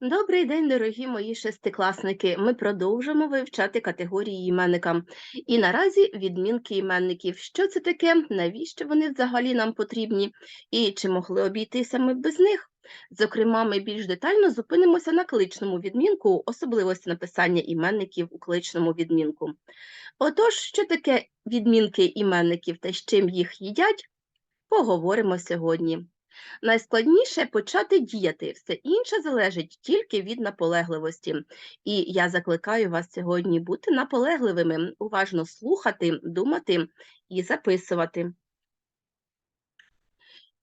Добрий день, дорогі мої шестикласники. Ми продовжимо вивчати категорії іменника. І наразі відмінки іменників. Що це таке? Навіщо вони взагалі нам потрібні? І чи могли обійтися ми без них? Зокрема, ми більш детально зупинимося на кличному відмінку, особливості написання іменників у кличному відмінку. Отож, що таке відмінки іменників та з чим їх їдять, поговоримо сьогодні. Найскладніше почати діяти, все інше залежить тільки від наполегливості. І я закликаю вас сьогодні бути наполегливими, уважно слухати, думати і записувати.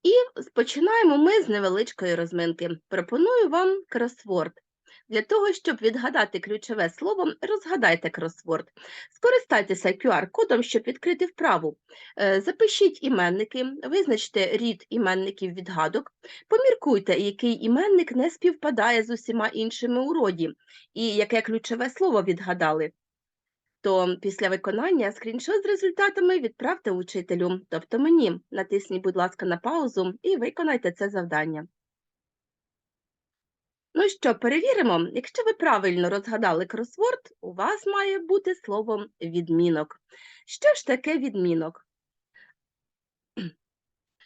І починаємо ми з невеличкої розминки. Пропоную вам кросворд. Для того, щоб відгадати ключове слово, розгадайте кросворд. Скористайтеся QR-кодом, щоб відкрити вправу. Е, Запишіть іменники, визначте рід іменників відгадок, поміркуйте, який іменник не співпадає з усіма іншими у роді, і яке ключове слово відгадали. То після виконання скріншот з результатами відправте учителю, тобто мені. Натисніть, будь ласка, на паузу і виконайте це завдання. Ну що, перевіримо, якщо ви правильно розгадали кросворд, у вас має бути слово відмінок. Що ж таке відмінок?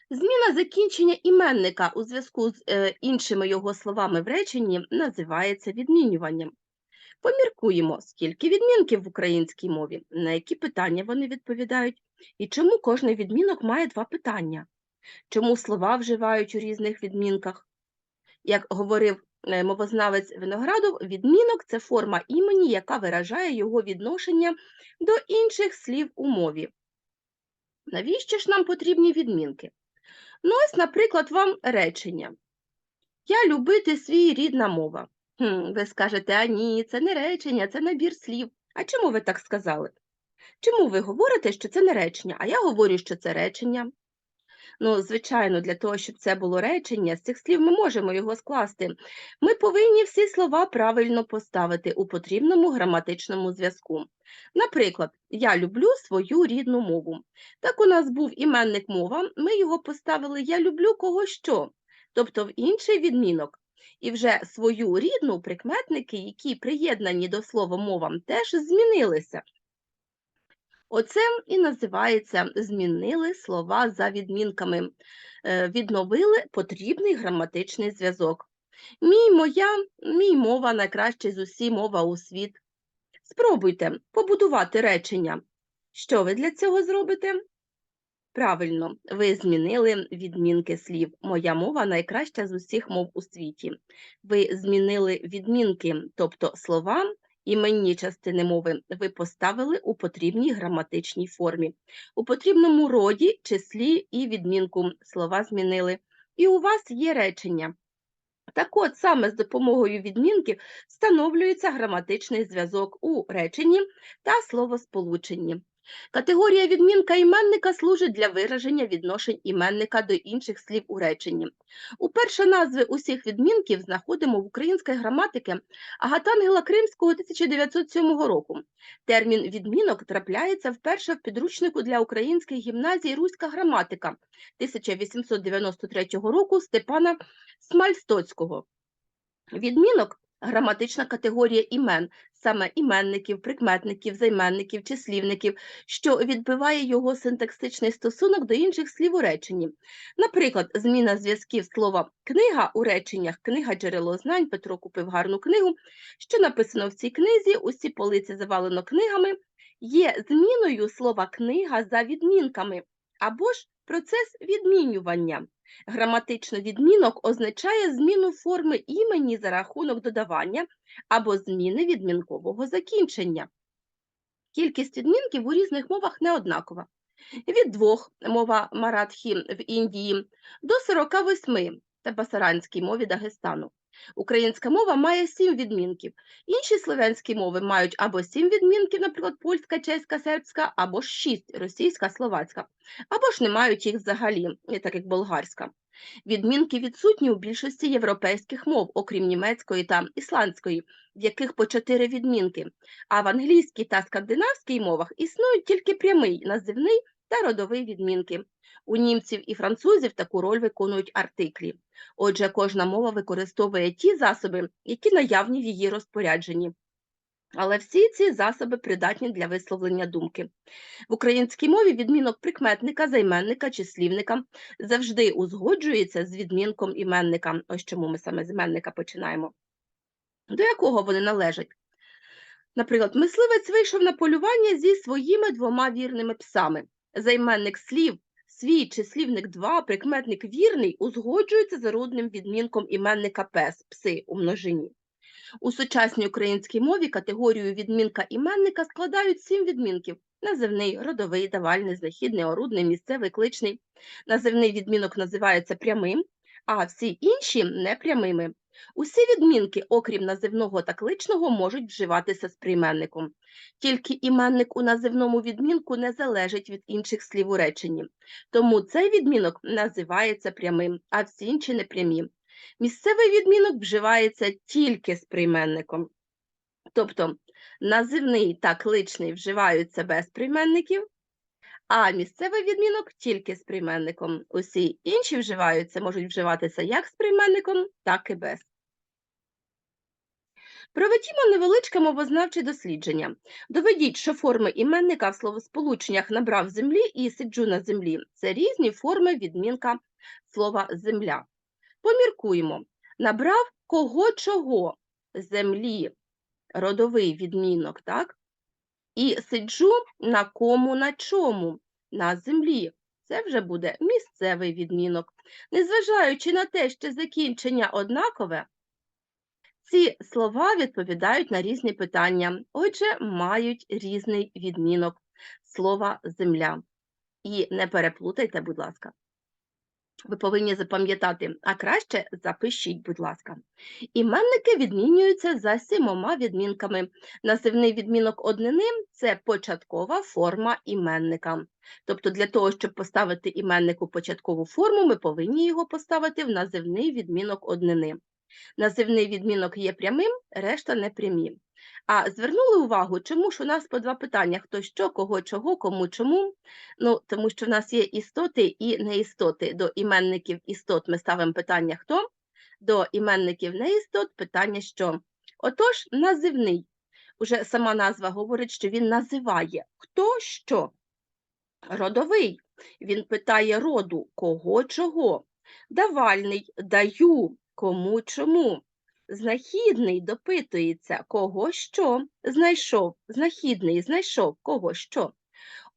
Зміна закінчення іменника у зв'язку з е, іншими його словами в реченні називається відмінюванням. Поміркуємо, скільки відмінків в українській мові, на які питання вони відповідають, і чому кожний відмінок має два питання, чому слова вживають у різних відмінках. Як говорив мовознавець Виноградов, відмінок це форма імені, яка виражає його відношення до інших слів у мові. Навіщо ж нам потрібні відмінки? Ну, ось, наприклад, вам речення. Я любити свій рідна мова. Хм, ви скажете, а ні, це не речення, це набір слів. А чому ви так сказали? Чому ви говорите, що це не речення, а я говорю, що це речення? Ну, звичайно, для того, щоб це було речення, з цих слів ми можемо його скласти. Ми повинні всі слова правильно поставити у потрібному граматичному зв'язку. Наприклад, я люблю свою рідну мову. Так у нас був іменник мова, ми його поставили Я люблю кого що, тобто в інший відмінок. І вже свою рідну прикметники, які приєднані до слова мова, теж змінилися. Оце і називається змінили слова за відмінками, е, відновили потрібний граматичний зв'язок. Мій моя, мій мова найкраще з усі мова у світ. Спробуйте побудувати речення. Що ви для цього зробите? Правильно, ви змінили відмінки слів. Моя мова найкраща з усіх мов у світі. Ви змінили відмінки, тобто слова іменні частини мови ви поставили у потрібній граматичній формі. У потрібному роді, числі і відмінку слова змінили. І у вас є речення. Так от саме з допомогою відмінків встановлюється граматичний зв'язок у реченні та словосполученні. Категорія відмінка іменника служить для вираження відношень іменника до інших слів у реченні. Уперше назви усіх відмінків знаходимо в українській граматики Агатангела Кримського 1907 року. Термін відмінок трапляється вперше в підручнику для українських гімназій Руська граматика 1893 року Степана Смальстоцького. Відмінок граматична категорія імен, саме іменників, прикметників, займенників, числівників, що відбиває його синтаксичний стосунок до інших слів у реченні. Наприклад, зміна зв'язків слова книга у реченнях книга джерело знань, Петро купив гарну книгу, що написано в цій книзі, усі полиці завалено книгами, є зміною слова книга за відмінками або ж процес відмінювання. Граматичний відмінок означає зміну форми імені за рахунок додавання або зміни відмінкового закінчення. Кількість відмінків у різних мовах не однакова. Від двох мова маратхі в Індії до 48 та басаранській мові Дагестану. Українська мова має сім відмінків. Інші слов'янські мови мають або сім відмінків, наприклад, польська, чеська, сербська, або шість російська, словацька, або ж не мають їх взагалі, так як болгарська. Відмінки відсутні у більшості європейських мов, окрім німецької та ісландської, в яких по чотири відмінки, а в англійській та скандинавській мовах існують тільки прямий, називний та родовий відмінки. У німців і французів таку роль виконують артиклі. Отже, кожна мова використовує ті засоби, які наявні в її розпорядженні. Але всі ці засоби придатні для висловлення думки. В українській мові відмінок прикметника, займенника чи слівника завжди узгоджується з відмінком іменника. Ось чому ми саме з іменника починаємо. До якого вони належать? Наприклад, мисливець вийшов на полювання зі своїми двома вірними псами. Займенник слів, свій чи слівник два, прикметник вірний узгоджуються за родним відмінком іменника пес, пси у множині. У сучасній українській мові категорію відмінка іменника складають сім відмінків: називний, родовий, давальний, знахідний, орудний, місцевий, кличний. Називний відмінок називається прямим, а всі інші непрямими. Усі відмінки, окрім називного та кличного, можуть вживатися з прийменником. Тільки іменник у називному відмінку не залежить від інших слів у реченні. Тому цей відмінок називається прямим, а всі інші непрямі. Місцевий відмінок вживається тільки з прийменником. Тобто називний та кличний вживаються без прийменників, а місцевий відмінок тільки з прийменником. Усі інші вживаються, можуть вживатися як з прийменником, так і без. Проведімо невеличке мовознавче дослідження. Доведіть, що форми іменника в словосполученнях набрав землі і сиджу на землі. Це різні форми відмінка слова земля. Поміркуємо. Набрав кого чого землі, родовий відмінок, так? І сиджу на кому на чому, на землі. Це вже буде місцевий відмінок. Незважаючи на те, що закінчення однакове, ці слова відповідають на різні питання, отже, мають різний відмінок слова земля. І не переплутайте, будь ласка. Ви повинні запам'ятати, а краще запишіть, будь ласка. Іменники відмінюються за сімома відмінками. Називний відмінок однини це початкова форма іменника. Тобто для того, щоб поставити іменнику початкову форму, ми повинні його поставити в називний відмінок однини. Називний відмінок є прямим, решта непрямі. А звернули увагу, чому ж у нас по два питання: хто що, кого, чого, кому, чому. Ну, тому що в нас є істоти і неістоти. До іменників істот ми ставимо питання хто, до іменників неістот питання що. Отож, називний. Уже сама назва говорить, що він називає хто що. Родовий. Він питає роду, кого, чого. Давальний даю, кому, чому. Знахідний допитується, кого що знайшов, знахідний знайшов, кого що.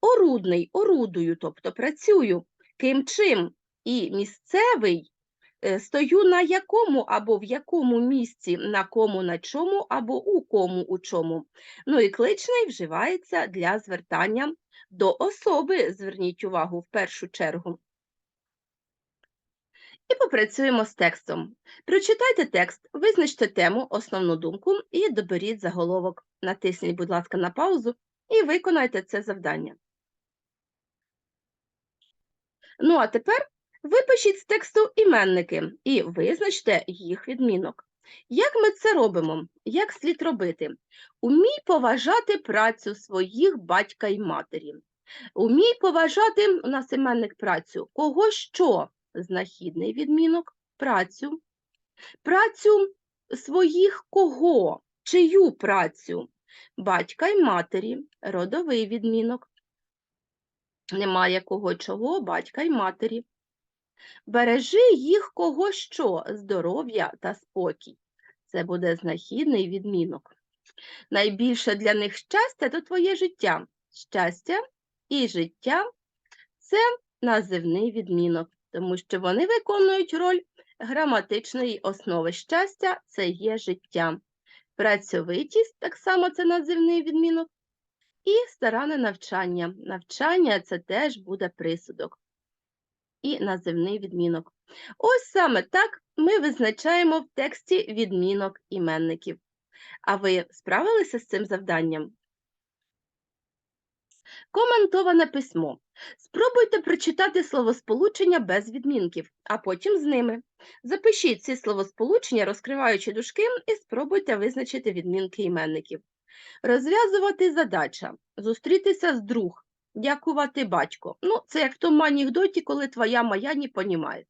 Орудний орудую, тобто працюю, ким чим. І місцевий е, стою на якому або в якому місці, на кому на чому, або у кому у чому. Ну і кличний вживається для звертання до особи, зверніть увагу в першу чергу. І попрацюємо з текстом. Прочитайте текст, визначте тему, основну думку і доберіть заголовок. Натисніть, будь ласка, на паузу і виконайте це завдання. Ну, а тепер випишіть з тексту іменники і визначте їх відмінок. Як ми це робимо? Як слід робити? Умій поважати працю своїх батька й матері. Умій поважати у нас іменник працю. Кого що? Знахідний відмінок, працю. Працю своїх кого? Чию працю? Батька й матері, родовий відмінок. Немає кого чого, батька й матері. Бережи їх кого що, здоров'я та спокій. Це буде знахідний відмінок. Найбільше для них щастя то твоє життя. Щастя і життя це називний відмінок тому що вони виконують роль граматичної основи щастя це є життя. Працьовитість так само це називний відмінок. І старане навчання. Навчання це теж буде присудок. І називний відмінок. Ось саме так ми визначаємо в тексті відмінок іменників. А ви справилися з цим завданням? Коментоване письмо. Спробуйте прочитати словосполучення без відмінків, а потім з ними. Запишіть ці словосполучення, розкриваючи дужки, і спробуйте визначити відмінки іменників. Розв'язувати задача. Зустрітися з друг. Дякувати батько. Ну, це як в тому анекдоті, коли твоя моя не понімає.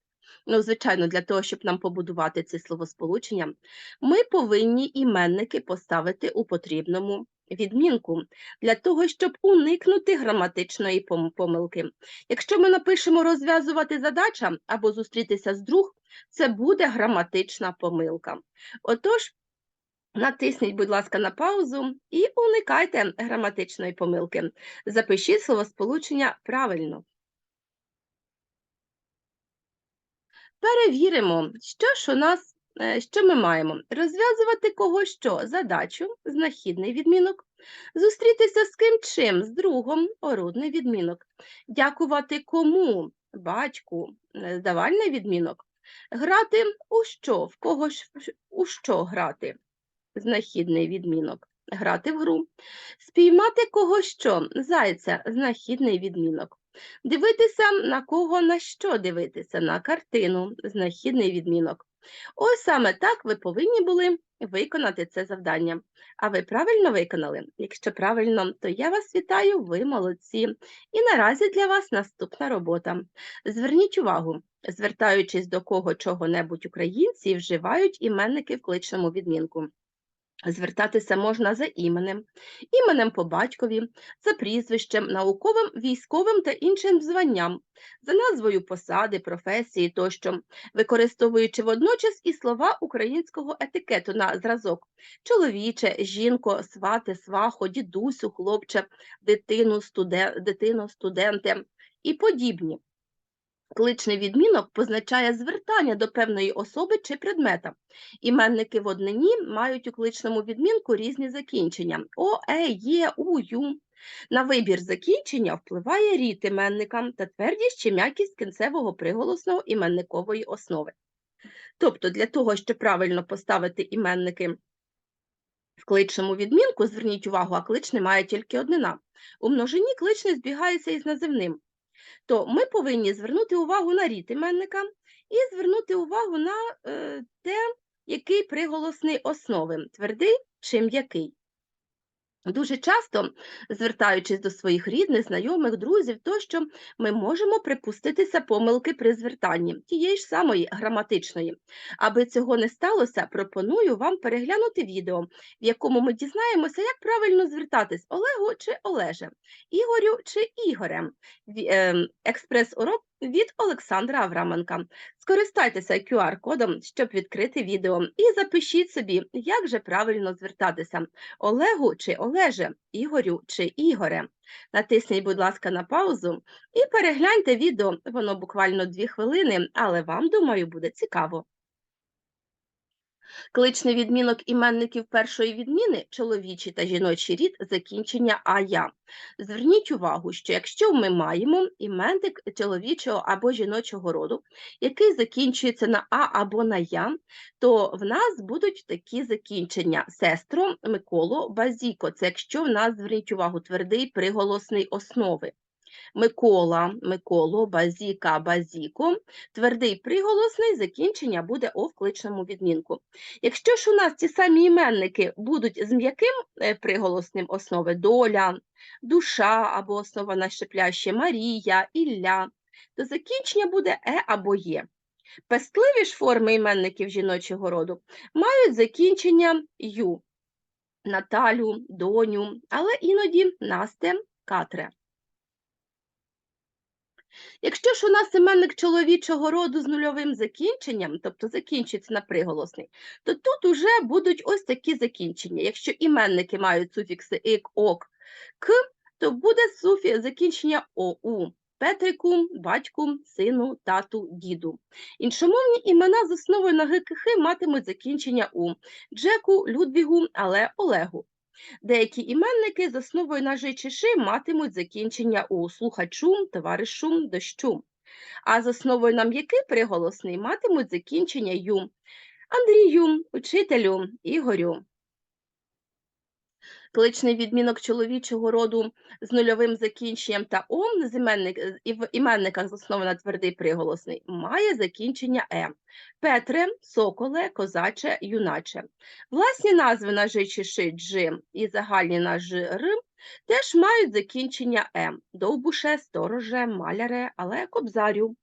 Ну, звичайно, для того, щоб нам побудувати ці словосполучення, ми повинні іменники поставити у потрібному відмінку для того, щоб уникнути граматичної помилки. Якщо ми напишемо розв'язувати задача або зустрітися з друг, це буде граматична помилка. Отож, натисніть, будь ласка, на паузу і уникайте граматичної помилки. Запишіть словосполучення правильно. Перевіримо, що ж у нас, що ми маємо. Розв'язувати кого що? Задачу, знахідний відмінок. Зустрітися з ким чим? З другом, орудний відмінок. Дякувати кому? Батьку, е, давальний відмінок. Грати у що? В кого ж у що грати? Знахідний відмінок. Грати в гру. Спіймати кого що? Зайця, знахідний відмінок. Дивитися на кого на що дивитися? На картину, знахідний відмінок. Ось саме так ви повинні були виконати це завдання. А ви правильно виконали? Якщо правильно, то я вас вітаю, ви молодці. І наразі для вас наступна робота. Зверніть увагу, звертаючись до кого чого-небудь українці, вживають іменники в кличному відмінку. Звертатися можна за іменем, іменем по батькові, за прізвищем, науковим, військовим та іншим званням, за назвою посади, професії тощо, використовуючи водночас і слова українського етикету на зразок чоловіче, жінко, свати, свахо, дідусю, хлопче, дитину, студен... дитино, студенте і подібні. Кличний відмінок позначає звертання до певної особи чи предмета. Іменники в однині мають у кличному відмінку різні закінчення о, е, є, у, ю. На вибір закінчення впливає рід іменника та твердість чи м'якість кінцевого приголосного іменникової основи. Тобто, для того, щоб правильно поставити іменники в кличному відмінку, зверніть увагу, а кличний має тільки однина. У множині кличний збігається із називним то ми повинні звернути увагу на рід іменника і звернути увагу на е, те, який приголосний основи твердий чи м'який. Дуже часто, звертаючись до своїх рідних, знайомих, друзів, тощо ми можемо припуститися помилки при звертанні тієї ж самої граматичної. Аби цього не сталося, пропоную вам переглянути відео, в якому ми дізнаємося, як правильно звертатись Олегу чи Олеже, Ігорю чи Ігорем. Ем, Експрес-урок від Олександра Авраменка. Скористайтеся QR-кодом, щоб відкрити відео, і запишіть собі, як же правильно звертатися. Олегу чи Олеже, Ігорю чи Ігоре. Натисніть, будь ласка, на паузу і перегляньте відео. Воно буквально дві хвилини, але вам, думаю, буде цікаво. Кличний відмінок іменників першої відміни чоловічий та жіночий рід закінчення ая. Зверніть увагу, що якщо ми маємо іменник чоловічого або жіночого роду, який закінчується на а або на я, то в нас будуть такі закінчення: сестро, Миколо, базіко. Це якщо в нас зверніть увагу твердий приголосний основи. Микола, Миколо, базіка, базіко. Твердий приголосний закінчення буде о в кличному відмінку. Якщо ж у нас ті самі іменники будуть з м'яким е, приголосним основи доля, душа або основа на щепляще Марія, Ілля, то закінчення буде е або є. Пестливі ж форми іменників жіночого роду мають закінчення ю, Наталю, доню, але іноді Насте, Катре. Якщо ж у нас іменник чоловічого роду з нульовим закінченням, тобто закінчується на приголосний, то тут уже будуть ось такі закінчення. Якщо іменники мають суфікси ик, ок, к, то буде суфі... закінчення оу. Петрику, батьку, сину, тату, діду. Іншомовні імена з основою на ГКХ матимуть закінчення у Джеку, Людвігу, але Олегу. Деякі іменники з основою на «жи» «ши» матимуть закінчення у слухачу, товаришу, дощу. А з основою на м'який приголосний матимуть закінчення ю. Андрію, учителю, Ігорю. Кличний відмінок чоловічого роду з нульовим закінченням та ом з і в іменниках заснована твердий приголосний має закінчення е. Петре, соколе, козаче, юначе. Власні назви на чи ши, джи і загальні на ж, р теж мають закінчення е. Довбуше, стороже, маляре, але кобзарю.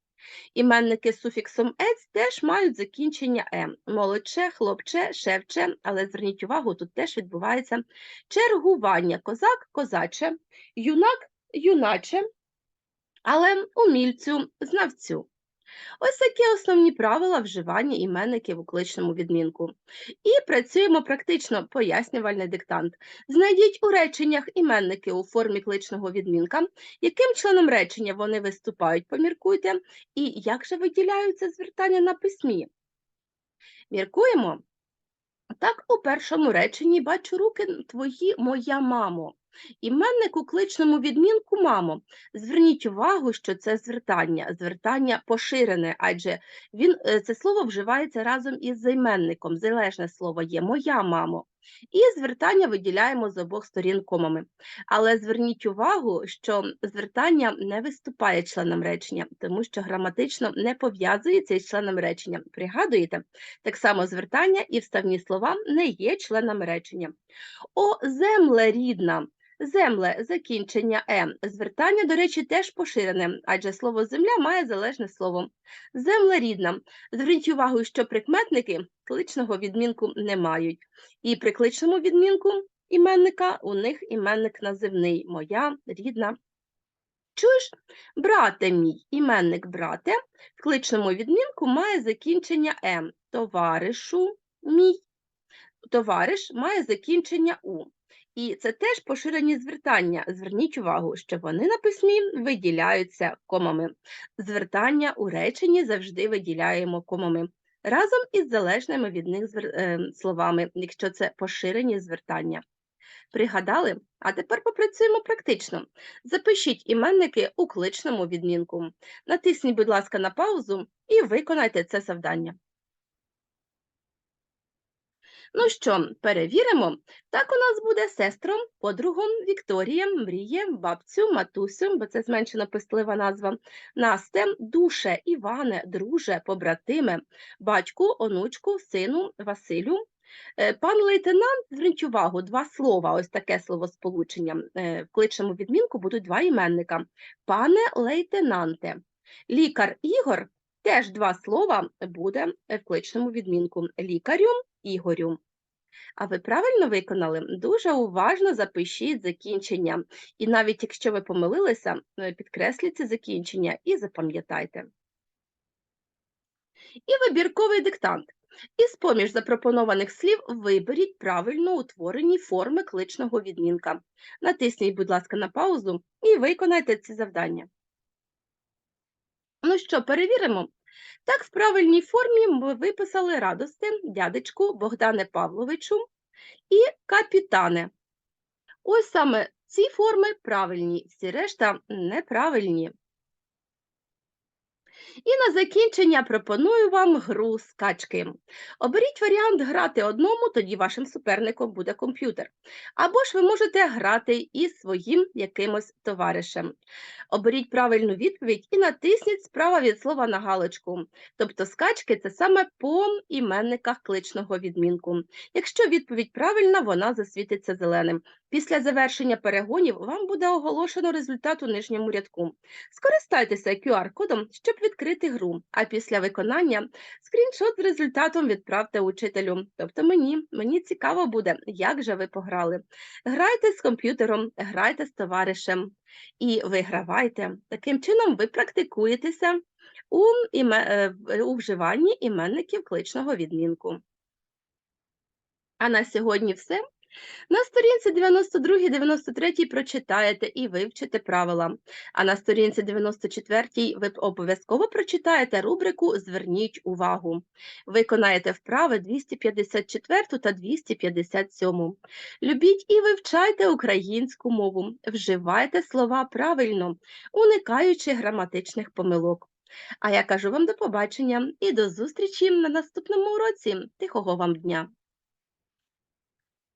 Іменники з суфіксом ець теж мають закінчення е. Молодче, хлопче, шевче, але зверніть увагу, тут теж відбувається чергування. Козак, козаче, юнак, юначе, але умільцю, знавцю. Ось такі основні правила вживання іменників у кличному відмінку. І працюємо практично пояснювальний диктант. Знайдіть у реченнях іменники у формі кличного відмінка, яким членом речення вони виступають, поміркуйте, і як же виділяються звертання на письмі. Міркуємо. Так, у першому реченні бачу руки твої, моя мамо. Іменник у кличному відмінку мамо. Зверніть увагу, що це звертання, звертання поширене, адже він, е, це слово вживається разом із займенником. Залежне слово є моя мамо. І звертання виділяємо з обох сторін комами. Але зверніть увагу, що звертання не виступає членом речення, тому що граматично не пов'язується із членом речення. Пригадуєте? Так само звертання і вставні слова не є членами речення. О, земле рідна! Земле, закінчення М. Звертання, до речі, теж поширене, адже слово земля має залежне слово. Земля рідна. Зверніть увагу, що прикметники кличного відмінку не мають. І при кличному відмінку іменника у них іменник називний моя рідна. Чуєш, брате мій, іменник брате в кличному відмінку має закінчення М. Товаришу мій. Товариш має закінчення У. І це теж поширені звертання. Зверніть увагу, що вони на письмі виділяються комами. Звертання у реченні завжди виділяємо комами. Разом із залежними від них е, словами, якщо це поширені звертання. Пригадали? А тепер попрацюємо практично. Запишіть іменники у кличному відмінку. Натисніть, будь ласка, на паузу і виконайте це завдання. Ну що, перевіримо? Так у нас буде сестром, подругом, Вікторія, Мріє, бабцю, матусю, бо це зменшено пистлива назва, Насте, душе, Іване, друже, побратиме, батьку, онучку, сину, Василю. Е, Пан лейтенант, зверніть увагу, два слова, ось таке словосполучення. Е, В кличному відмінку будуть два іменника. Пане лейтенанте. Лікар Ігор теж два слова буде в кличному відмінку. Лікарю Ігорю. А ви правильно виконали? Дуже уважно запишіть закінчення. І навіть якщо ви помилилися, е, підкресліть ці закінчення і запам'ятайте. І вибірковий диктант. Із поміж запропонованих слів виберіть правильно утворені форми кличного відмінка. Натисніть, будь ласка, на паузу і виконайте ці завдання. Ну що, перевіримо? Так, в правильній формі ми виписали радости, дядечку, Богдане Павловичу і капітане. Ось саме ці форми правильні, всі решта неправильні. І на закінчення пропоную вам гру скачки. Оберіть варіант грати одному, тоді вашим суперником буде комп'ютер. Або ж ви можете грати із своїм якимось товаришем. Оберіть правильну відповідь і натисніть справа від слова на галочку. Тобто скачки це саме по іменниках кличного відмінку. Якщо відповідь правильна, вона засвітиться зеленим. Після завершення перегонів вам буде оголошено результат у нижньому рядку. Скористайтеся QR-кодом, щоб відкрити гру, а після виконання скріншот з результатом відправте учителю. Тобто мені, мені цікаво буде, як же ви пограли. Грайте з комп'ютером, грайте з товаришем і вигравайте. Таким чином ви практикуєтеся у, іме... е, у вживанні іменників кличного відмінку. А на сьогодні все. На сторінці 92-93 прочитаєте і вивчите правила. А на сторінці 94 ви обов'язково прочитаєте рубрику Зверніть увагу. Виконаєте вправи 254 та 257. Любіть і вивчайте українську мову, вживайте слова правильно, уникаючи граматичних помилок. А я кажу вам до побачення і до зустрічі на наступному уроці. Тихого вам дня!